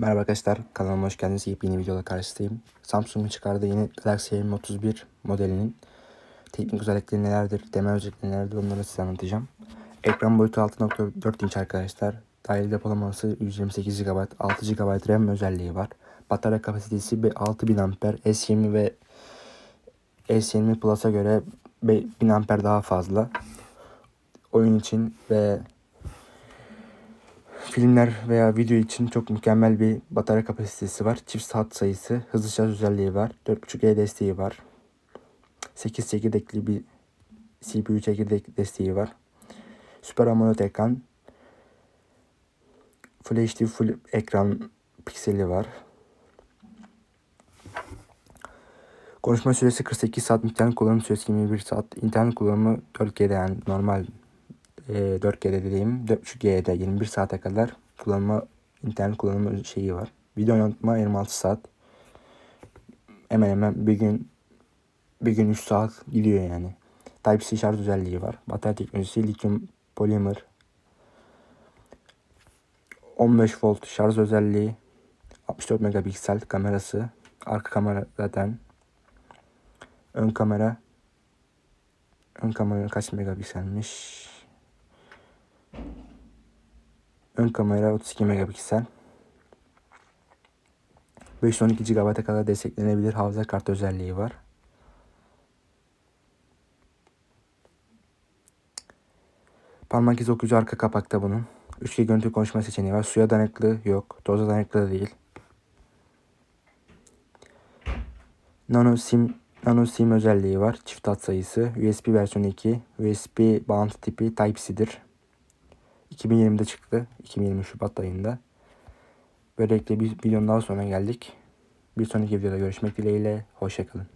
Merhaba arkadaşlar, kanalıma hoş geldiniz. Yepyeni videoda karşınızdayım. Samsung'un çıkardığı yeni Galaxy M31 modelinin teknik özellikleri nelerdir, temel özellikleri nelerdir onları size anlatacağım. Ekran boyutu 6.4 inç arkadaşlar. Dahili depolaması 128 GB, 6 GB RAM özelliği var. Batarya kapasitesi bir 6000 amper, S20 ve S20 Plus'a göre 1000 amper daha fazla. Oyun için ve filmler veya video için çok mükemmel bir batarya kapasitesi var. Çift saat sayısı, hızlı şarj özelliği var. 4.5G desteği var. 8 çekirdekli bir CPU çekirdek desteği var. Süper AMOLED ekran. Full HD full ekran pikseli var. Konuşma süresi 48 saat, internet kullanım süresi 21 saat. İnternet kullanımı 4G'de yani normal e, 4G'de dediğim 4.5G'de 21 saate kadar kullanma internet kullanımı şeyi var. Video oynatma 26 saat. Hemen hemen bir gün bir gün 3 saat gidiyor yani. Type-C şarj özelliği var. Batarya teknolojisi lityum polimer. 15 volt şarj özelliği. 64 megapiksel kamerası. Arka kamera zaten. Ön kamera. Ön kamera kaç megapikselmiş? Ön kamera 32 megapiksel. 512 GB'a kadar desteklenebilir hafıza kartı özelliği var. Parmak izi okuyucu arka kapakta bunun. 3G görüntü konuşma seçeneği var. Suya dayanıklı yok. Toza dayanıklı da değil. Nano SIM Nano SIM özelliği var. Çift hat sayısı. USB versiyonu 2. USB bağlantı tipi Type-C'dir. 2020'de çıktı. 2020 Şubat ayında. Böylelikle bir videonun daha sonra geldik. Bir sonraki videoda görüşmek dileğiyle. Hoşçakalın.